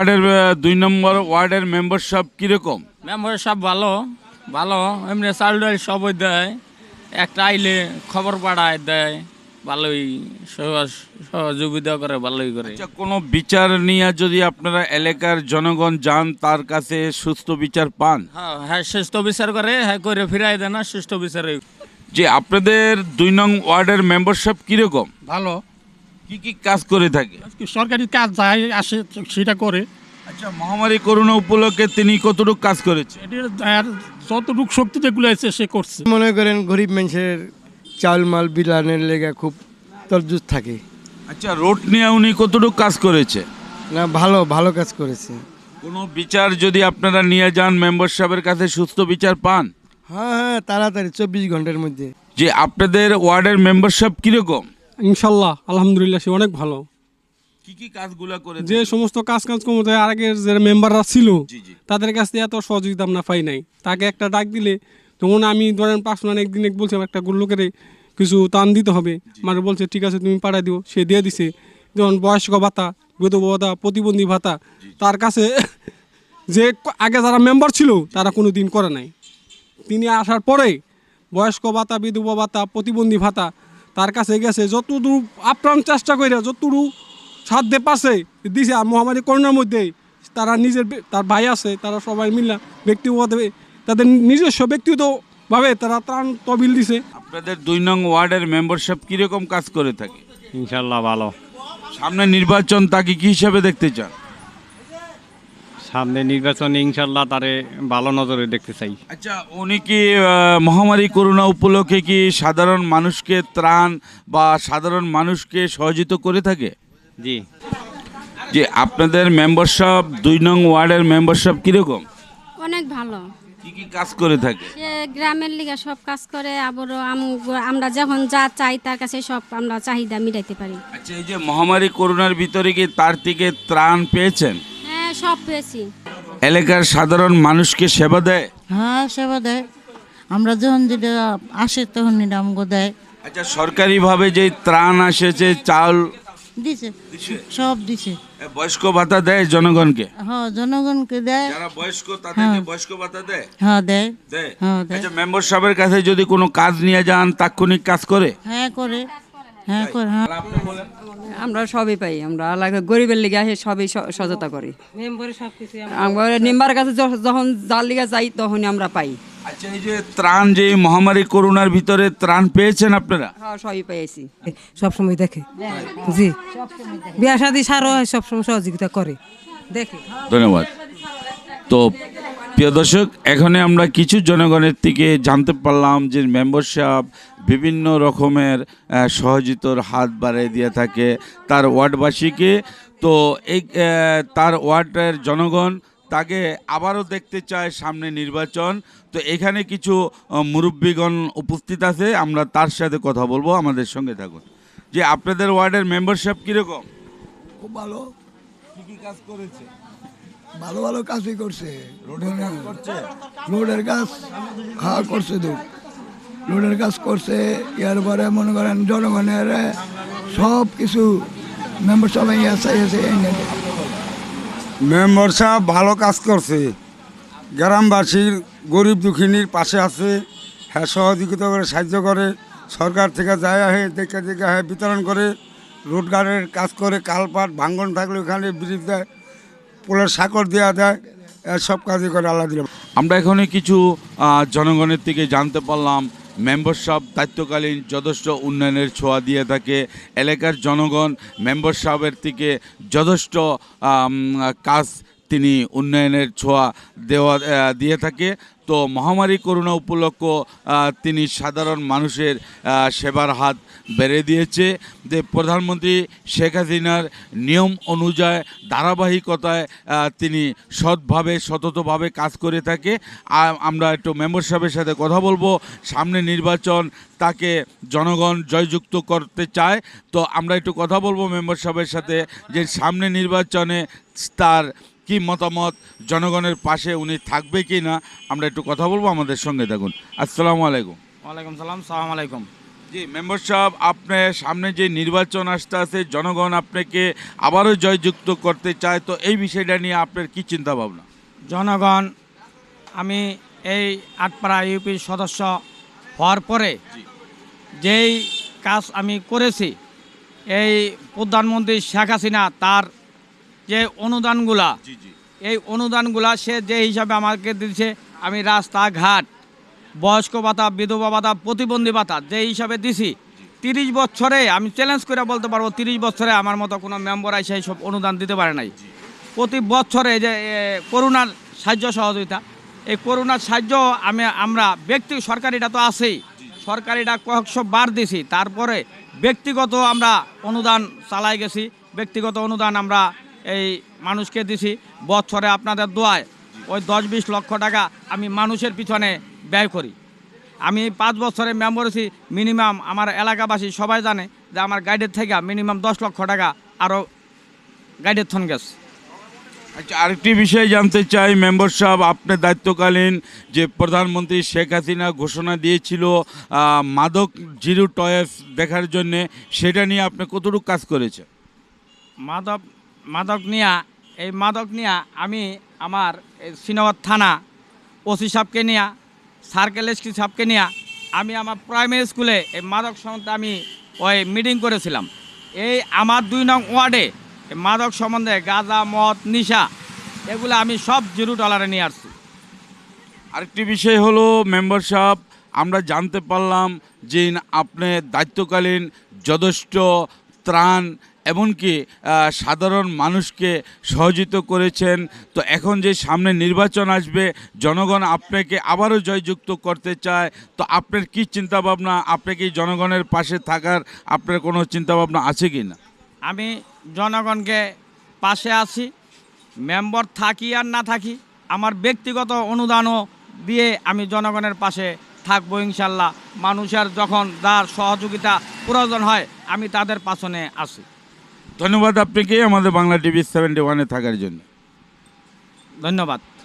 ওয়ার্ডের দুই নম্বর ওয়ার্ডের মেম্বারশিপ কীরকম? মেম্বার সব ভালো ভালো। এমনি চাল ডাল সবই দেয়। একটা আইলে খবর পাঠায় দেয়। ভালোই সহজ- সহযোগিতা করে ভালোই করে। আচ্ছা কোনো বিচার নিয়ে যদি আপনারা এলাকার জনগণ যান তার কাছে সুস্থ বিচার পান? হ্যাঁ হ্যাঁ সুস্থ বিচার করে হ্যাঁ করে ফিরাই দেয় না সুস্থ বিচারে যে আপনাদের দুই নং ওয়ার্ডের মেম্বারশিপ কীরকম? ভালো। কি কি কাজ করে থাকে? সরকারি কাজ যাই আসে সেটা করে। আচ্ছা মহামারী করোনা উপলক্ষে তিনি কতটুকু কাজ করেছে এটার যতটুকু শক্তি যেগুলো আছে সে করছে। মনে করেন গরিব মানুষের চাল মাল বিলানের লেগে খুব তরজুত থাকে। আচ্ছা রোড নিয়ে উনি কতটুকু কাজ করেছে? না ভালো ভালো কাজ করেছে। কোনো বিচার যদি আপনারা নিয়ে যান মেম্বারশিপের কাছে সুস্থ বিচার পান? হ্যাঁ হ্যাঁ তাড়াতাড়ি চব্বিশ ঘণ্টার মধ্যে। যে আপনাদের ওয়ার্ডের মেম্বারশিপ কীরকম? ইনশাল্লাহ আলহামদুলিল্লাহ সে অনেক ভালো। কি কি কাজগুলো করে যে সমস্ত কাজ কাজ কমতে আগের যে মেম্বাররা ছিল। তাদের কাছ থেকে এত সহযোগিতা আমরা পাই নাই। তাকে একটা ডাক দিলে তখন আমি ধরেন পার্সোনাল একদিন এক বলছিলাম একটা লোকের কিছু টান দিতে হবে। মানে বলছে ঠিক আছে তুমি পাঠাই দিও। সে দিয়ে দিছে। যেমন বয়স্ক ভাতা বিধবা ভাতা প্রতিবন্ধী ভাতা তার কাছে যে আগে যারা মেম্বার ছিল তারা কোনো দিন করে নাই। তিনি আসার পরে বয়স্ক ভাতা বিধবা ভাতা প্রতিবন্ধী ভাতা তার কাছে গেছে যতদূর আপ্রাণ চেষ্টা করে যতটুকু সাধ্যে পাশে দিছে আর মহামারী করোনার মধ্যে তারা নিজের তার ভাই আছে তারা সবাই মিলে ব্যক্তিগত তাদের নিজস্ব ব্যক্তিগতভাবে তারা ত্রাণ তবিল দিছে। আপনাদের দুই নং ওয়ার্ডের মেম্বারশিপ কীরকম কাজ করে থাকে? ইনশাল্লাহ ভালো। সামনে নির্বাচন তাকে কি হিসাবে দেখতে চান? সামনে নির্বাচনে ইনশাল্লাহ তারে ভালো নজরে দেখতে চাই। আচ্ছা উনি কি মহামারী করোনা উপলক্ষে কি সাধারণ মানুষকে ত্রাণ বা সাধারণ মানুষকে সহযোগিতা করে থাকে? জি। যে আপনাদের মেম্বারশিপ দুই নং ওয়ার্ডের মেম্বারশিপ কীরকম? অনেক ভালো। কি কি কাজ করে থাকে? সে গ্রামের লিগে সব কাজ করে আবারও আমরা যখন যা চাই তার কাছে সব আমরা চাহিদা মিটাইতে পারি। আচ্ছা এই যে মহামারী করোনার ভিতরে কি তার থেকে ত্রাণ পেয়েছেন? সব পেয়েছি। এলাকার সাধারণ মানুষকে সেবা দেয়? হ্যাঁ সেবা দেয়। আমরা যখন যেটা আসে তখন এটা আমাকে দেয়। আচ্ছা সরকারিভাবে যে ত্রাণ আসেছে চাল? দিছে। সব দিছে। বয়স্ক ভাতা দেয় জনগণকে? হ্যাঁ জনগণকে দেয়। যারা বয়স্ক তাদেরকে বয়স্ক ভাতা দেয়? হ্যাঁ দেয়। দেয়? হ্যাঁ আচ্ছা মেম্বার সাহেবের কাছে যদি কোনো কাজ নিয়ে যান তাৎক্ষণিক কাজ করে? হ্যাঁ করে। হ্যাঁ হ্যাঁ। আমরা সবই পাই আমরা এলাকা গরিবের লিগে আসে সবই স- সহায়তা করি। আমরা নিম্বার কাছে যখন যার লিগে যাই তখনই আমরা পাই। আচ্ছা এই যে ত্রাণ যে মহামারী করোনার ভিতরে ত্রাণ পেয়েছেন আপনারা? হ্যাঁ, সবই পেয়েছি। সব সময় দেখে। জি। বিয়া শাদি সারও সব সময় সহযোগিতা করে। দেখে। ধন্যবাদ। তো প্রিয় দর্শক এখানে আমরা কিছু জনগণের থেকে জানতে পারলাম যে মেম্বারশিপ বিভিন্ন রকমের সহযোগিতার হাত বাড়িয়ে দিয়ে থাকে তার ওয়ার্ডবাসীকে। তো এই তার ওয়ার্ডের জনগণ তাকে আবারও দেখতে চায় সামনে নির্বাচন। তো এখানে কিছু মুরব্বীগণ উপস্থিত আছে আমরা তার সাথে কথা বলব আমাদের সঙ্গে থাকুন। যে আপনাদের ওয়ার্ডের মেম্বারশিপ কীরকম? খুব ভালো। কী কী কাজ করেছে? ভালো ভালো কাজই করছে। করছে? রোডের কাজ হ্যাঁ করছে তো। রোডের কাজ করছে ইয়ার পরে মনে করেন জনগণের সব কিছু মেম্বার সবাই আছে আছে মেম্বার সাহেব ভালো কাজ করছে। গ্রামবাসীর গরিব দুঃখিনীর পাশে আছে হ্যাঁ সহযোগিতা করে সাহায্য করে। সরকার থেকে যায় আহে দেখে দেখে হ্যাঁ বিতরণ করে। রোডগার্ডের কাজ করে কালপাট ভাঙ্গন থাকলে ওখানে ব্রিজ দেয়। পোলের সাকর দেওয়া দেয় সব কাজই করে আল্লাহ দিলাম আমরা এখানে কিছু জনগণের থেকে জানতে পারলাম মেম্বারশিপ দায়িত্বকালীন যথেষ্ট উন্নয়নের ছোঁয়া দিয়ে থাকে, এলাকার জনগণ মেম্বারশিপের থেকে যথেষ্ট কাজ তিনি উন্নয়নের ছোঁয়া দেওয়া দিয়ে থাকে। তো মহামারী করোনা উপলক্ষ তিনি সাধারণ মানুষের সেবার হাত বেড়ে দিয়েছে। যে প্রধানমন্ত্রী শেখ হাসিনার নিয়ম অনুযায়ী, ধারাবাহিকতায় তিনি সৎভাবে, সততভাবে কাজ করে থাকে। আমরা একটু মেম্বার সাহেবের সাথে কথা বলব। সামনে নির্বাচন, তাকে জনগণ জয়যুক্ত করতে চায়। তো আমরা একটু কথা বলব মেম্বার সাহেবের সাথে যে সামনে নির্বাচনে তার কি মতামত? জনগণের পাশে উনি থাকবে কি না আমরা একটু কথা বলব আমাদের সঙ্গে দেখুন। আসসালামু আলাইকুম। ওয়ালাইকুম সালাম সালাম আলাইকুম। জি মেম্বার সাহেব আপনার সামনে যে নির্বাচন আসতে আছে জনগণ আপনাকে আবারও জয়যুক্ত করতে চায় তো এই বিষয়টা নিয়ে আপনার কি চিন্তা ভাবনা? জনগণ আমি এই আটপাড়া ইউপির সদস্য হওয়ার পরে যেই কাজ আমি করেছি এই প্রধানমন্ত্রী শেখ হাসিনা তার যে অনুদানগুলা এই অনুদানগুলা সে যে হিসাবে আমাকে দিচ্ছে আমি রাস্তাঘাট বয়স্ক ভাতা বিধবা ভাতা প্রতিবন্ধী ভাতা যে হিসাবে দিছি তিরিশ বছরে আমি চ্যালেঞ্জ করে বলতে পারব তিরিশ বছরে আমার মতো কোনো মেম্বার এসে সব অনুদান দিতে পারে নাই। প্রতি বছরে যে করোনার সাহায্য সহযোগিতা এই করোনার সাহায্য আমি আমরা ব্যক্তি সরকারিটা তো আছেই। সরকারিটা কয়েকশো বার দিছি তারপরে ব্যক্তিগত আমরা অনুদান চালাই গেছি ব্যক্তিগত অনুদান আমরা এই মানুষকে দিছি। বছরে আপনাদের দোয়ায় ওই দশ বিশ লক্ষ টাকা আমি মানুষের পিছনে ব্যয় করি। আমি পাঁচ বছরে মেম্বার হয়েছি মিনিমাম আমার এলাকাবাসী সবাই জানে যে আমার গাইডের থেকে মিনিমাম দশ লক্ষ টাকা আরও গাইডের থন গেছে। আচ্ছা আরেকটি বিষয় জানতে চাই মেম্বার সাহেব আপনার দায়িত্বকালীন যে প্রধানমন্ত্রী শেখ হাসিনা ঘোষণা দিয়েছিল মাদক জিরো টয়েস দেখার জন্যে সেটা নিয়ে আপনি কতটুকু কাজ করেছে মাদক মাদক নিয়া, এই মাদক নিয়া আমি আমার শ্রীনগর থানা ওসি সাহেবকে নিয়া, সার্কেল এসপি সাহেবকে নিয়া আমি আমার প্রাইমারি স্কুলে এই মাদক সম্বন্ধে আমি ওই মিটিং করেছিলাম। এই আমার দুই নং ওয়ার্ডে মাদক সম্বন্ধে গাঁজা, মদ, নিশা এগুলো আমি সব জিরো ডলারে নিয়ে আসছি। আরেকটি বিষয় হলো, মেম্বার সাহেব, আমরা জানতে পারলাম যে আপনি দায়িত্বকালীন যথেষ্ট ত্রাণ এমনকি সাধারণ মানুষকে সহযোগিত করেছেন। তো এখন যে সামনে নির্বাচন আসবে, জনগণ আপনাকে আবারও জয়যুক্ত করতে চায়। তো আপনার কি চিন্তাভাবনা? আপনি কি জনগণের পাশে থাকার আপনার কোনো চিন্তাভাবনা আছে কি না? আমি জনগণকে পাশে আছি, মেম্বার থাকি আর না থাকি, আমার ব্যক্তিগত অনুদানও দিয়ে আমি জনগণের পাশে থাকব ইনশাল্লাহ। মানুষের যখন যার সহযোগিতা প্রয়োজন হয়, আমি তাদের পাশনে আছি। ধন্যবাদ আপনাকে আমাদের বাংলা টিভি সেভেন্টি ওয়ানে থাকার জন্য। ধন্যবাদ।